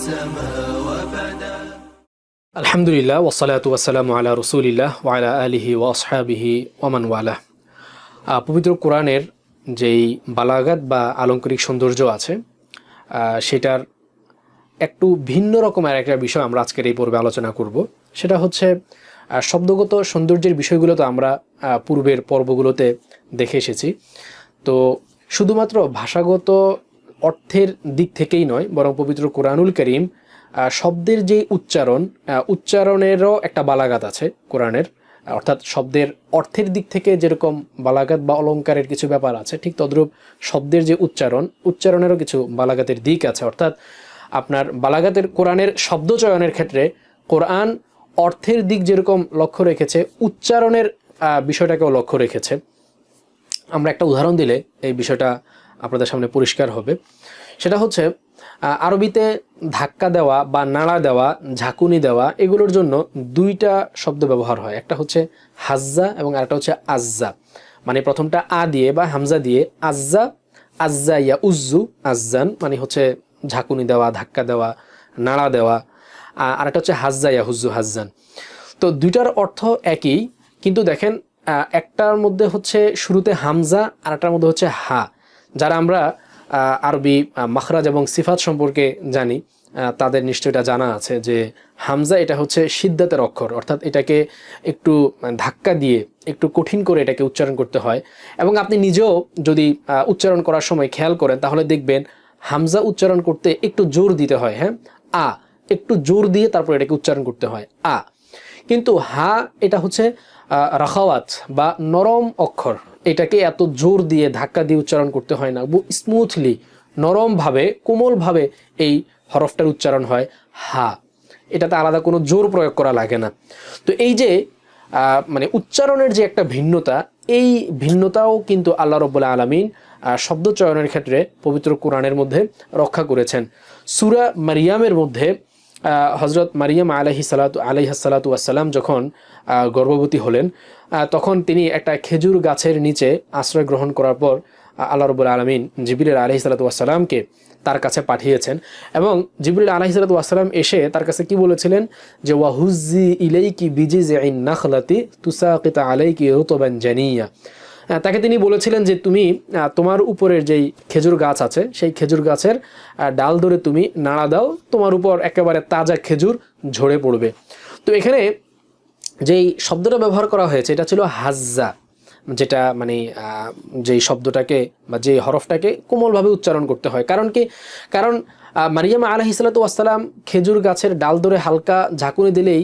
السماء وبدا আলহামদুলিল্লাহ ওসালাত ওয়াসালাম আলা রসুলিল্লাহ ওয়ালা আলিহি ওয়াসহাবিহি ওমান ওয়ালা আহ, পবিত্র কোরআনের যেই বালাগাত বা আলংকারিক সৌন্দর্য আছে আহ, সেটার একটু ভিন্ন রকমের একটা বিষয় আমরা আজকের এই পর্বে আলোচনা করব সেটা হচ্ছে আহ, শব্দগত সৌন্দর্যের বিষয়গুলো তো আমরা আহ, পূর্বের পর্বগুলোতে দেখে এসেছি তো শুধুমাত্র ভাষাগত অর্থের দিক থেকেই নয়, বরং পবিত্র কোরআনুল করিম শব্দের যে উচ্চারণ উচ্চারণেরও একটা বালাগাত আছে কোরআনের। অর্থাৎ শব্দের অর্থের দিক থেকে যেরকম বালাগাত বা অলংকারের কিছু ব্যাপার আছে, ঠিক তদ্রূপ শব্দের যে উচ্চারণ, উচ্চারণেরও কিছু বালাগাতের দিক আছে। অর্থাৎ আপনার বালাগাতের কোরআনের শব্দ চয়নের ক্ষেত্রে কোরআন অর্থের দিক যেরকম লক্ষ্য রেখেছে, উচ্চারণের বিষয়টাকেও লক্ষ্য রেখেছে। আমরা একটা উদাহরণ দিলে এই বিষয়টা আপনাদের সামনে পরিষ্কার হবে। সেটা হচ্ছে আরবিতে ধাক্কা দেওয়া বা নাড়া দেওয়া, ঝাঁকুনি দেওয়া, এগুলোর জন্য দুইটা শব্দ ব্যবহার হয়। একটা হচ্ছে হাজ্জা এবং আরেকটা হচ্ছে আজ্জা। মানে প্রথমটা আ দিয়ে বা হামজা দিয়ে আজ্জা আজ্জা ইয়া উজ্জু, আজ্জান মানে হচ্ছে ঝাঁকুনি দেওয়া, ধাক্কা দেওয়া, নাড়া দেওয়া। আ- আরেকটা হচ্ছে হাজ্জা ইয়া হুজ্জু হাজ্জান। তো দুইটার অর্থ একই, কিন্তু দেখেন একটার মধ্যে হচ্ছে শুরুতে হামজা আর একটার মধ্যে হচ্ছে হা। যারা আমরা আরবি মাখরাজ এবং সিফাত সম্পর্কে জানি তাদের নিশ্চয়ই এটা জানা আছে যে হামজা এটা হচ্ছে সিদ্ধাতের অক্ষর। অর্থাৎ এটাকে একটু ধাক্কা দিয়ে একটু কঠিন করে এটাকে উচ্চারণ করতে হয়। এবং আপনি নিজেও যদি উচ্চারণ করার সময় খেয়াল করেন, তাহলে দেখবেন হামজা উচ্চারণ করতে একটু জোর দিতে হয় হ্যাঁ? আ, একটু জোর দিয়ে তারপর এটাকে উচ্চারণ করতে হয়, আ। কিন্তু হা, এটা হচ্ছে রাখাওয়াত বা নরম অক্ষর। এটাকে এত জোর দিয়ে ধাক্কা দিয়ে উচ্চারণ করতে হয় না। স্মুথলি নরমভাবে, কোমলভাবে এই হরফটার উচ্চারণ হয় হা। এটাতে আলাদা কোনো জোর প্রয়োগ করা লাগে না। তো এই যে মানে উচ্চারণের যে একটা ভিন্নতা, এই ভিন্নতাও কিন্তু আল্লাহ রব্বুল্লা আলমিন শব্দ চয়নের ক্ষেত্রে পবিত্র কোরআনের মধ্যে রক্ষা করেছেন। সুরা মারিয়ামের মধ্যে হজরত মারিয়াম আলহি সালাতু আলহি সালাতু আসসালাম যখন গর্ভবতী হলেন তখন তিনি একটা খেজুর গাছের নিচে আশ্রয় গ্রহণ করার পর আল্লাহ রবুল আলমিন জিবিরের আলহি সালাতু তার কাছে পাঠিয়েছেন। এবং জিবরুল আলহি সালাতু আসসালাম এসে তার কাছে কি বলেছিলেন? যে ওয়াহুজি ইলাইকি বিজি যে নাখলাতি তুসাকিতা আলাইকি রুতবান জানিয়া। তাকে তিনি বলেছিলেন যে তুমি তোমার উপরের যেই খেজুর গাছ আছে, সেই খেজুর গাছের ডাল ধরে তুমি নাড়া দাও, তোমার উপর একেবারে তাজা খেজুর ঝরে পড়বে। তো এখানে যেই শব্দটা ব্যবহার করা হয়েছে, এটা ছিল হাজ্জা, যেটা মানে যেই শব্দটাকে বা যেই হরফটাকে কোমলভাবে উচ্চারণ করতে হয়। কারণ কি? কারণ মারিয়াম আলহি সাল্লাম খেজুর গাছের ডাল ধরে হালকা ঝাঁকুনি দিলেই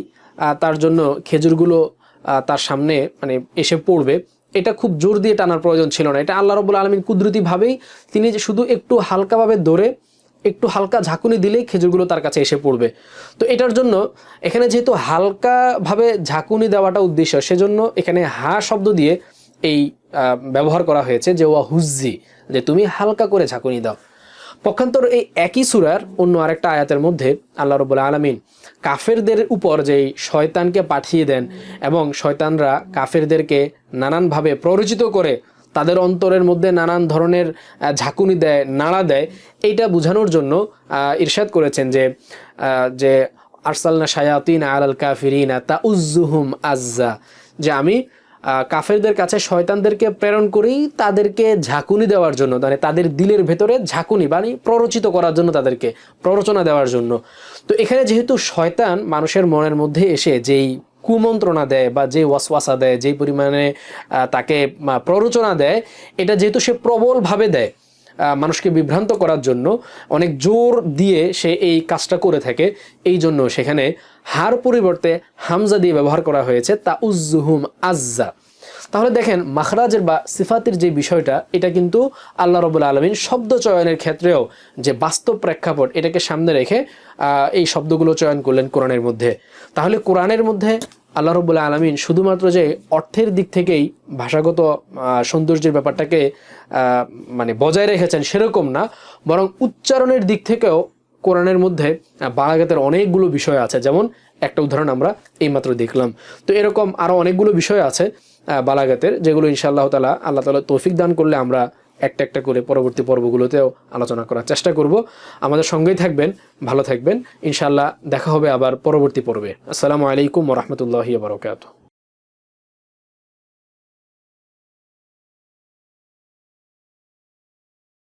তার জন্য খেজুরগুলো তার সামনে মানে এসে পড়বে। এটা খুব জোর দিয়ে টানার প্রয়োজন ছিল না। এটা আল্লাহ রবুল আলমিন কুদরতিভাবেই তিনি যে শুধু একটু হালকাভাবে ধরে একটু হালকা ঝাঁকুনি দিলেই খেজুরগুলো তার কাছে এসে পড়বে। তো এটার জন্য এখানে যেহেতু হালকাভাবে ঝাঁকুনি দেওয়াটা উদ্দেশ্য, সেজন্য এখানে হা শব্দ দিয়ে এই ব্যবহার করা হয়েছে যে ওয়া হুজ্জি, যে তুমি হালকা করে ঝাঁকুনি দাও। পক্ষান্তর এই একই সুরার অন্য আরেকটা আয়াতের মধ্যে আল্লাহ রবুল্লা আলমিন কাফেরদের উপর যেই শয়তানকে পাঠিয়ে দেন এবং শয়তানরা কাফেরদেরকে নানানভাবে প্ররোচিত করে তাদের অন্তরের মধ্যে নানান ধরনের ঝাঁকুনি দেয়, নাড়া দেয়, এইটা বোঝানোর জন্য ইরশাদ করেছেন যে যে আরসালনা শায়াতিন আলাল কাফিরিনা তা উজ্জুহুম আজ্জা, যে আমি কাফেরদের কাছে শয়তানদেরকে প্রেরণ করেই তাদেরকে ঝাঁকুনি দেওয়ার জন্য মানে তাদের দিলের ভেতরে ঝাঁকুনি মানে প্ররোচিত করার জন্য তাদেরকে, প্ররোচনা দেওয়ার জন্য। তো এখানে যেহেতু শয়তান মানুষের মনের মধ্যে এসে যেই কুমন্ত্রণা দেয় বা যে ওয়াসওয়াসা দেয়, যেই পরিমাণে তাকে প্ররোচনা দেয়, এটা যেহেতু সে প্রবলভাবে দেয় মানুষকে বিভ্রান্ত করার জন্য অনেক জোর দিয়ে সে এই কাজটা করে থাকে। এই জন্য সেখানে হার পরিবর্তে হামজা দিয়ে ব্যবহার করা হয়েছে তা উজ্জুহুম আজ্জা। তাহলে দেখেন, মাখরাজের বা সিফাতের যে বিষয়টা, এটা কিন্তু আল্লাহ রবুল আলমিন শব্দ চয়নের ক্ষেত্রেও যে বাস্তব প্রেক্ষাপট, এটাকে সামনে রেখে এই শব্দগুলো চয়ন করলেন কোরআনের মধ্যে। তাহলে কোরআনের মধ্যে আল্লাহ রবুল্লা আলমিন শুধুমাত্র যে অর্থের দিক থেকেই ভাষাগত সৌন্দর্যের ব্যাপারটাকে মানে বজায় রেখেছেন সেরকম না বরং উচ্চারণের দিক থেকেও কোরআনের মধ্যে আহ, বালাগাতের অনেকগুলো বিষয় আছে। যেমন একটা উদাহরণ আমরা এইমাত্র দেখলাম। তো এরকম আরও অনেকগুলো বিষয় আছে বালাগাতের যেগুলো ইনশাআল্লাহ তালা আল্লাহ তালা তৌফিক দান করলে আমরা একটা একটা করে পরবর্তী পর্বগুলোতেও আলোচনা করার চেষ্টা করব। আমাদের সঙ্গেই থাকবেন, ভালো থাকবেন। ইনশাল্লাহ দেখা হবে আবার পরবর্তী পর্বে। আসসালামু আলাইকুম রহমতুল্লাহি বারকাত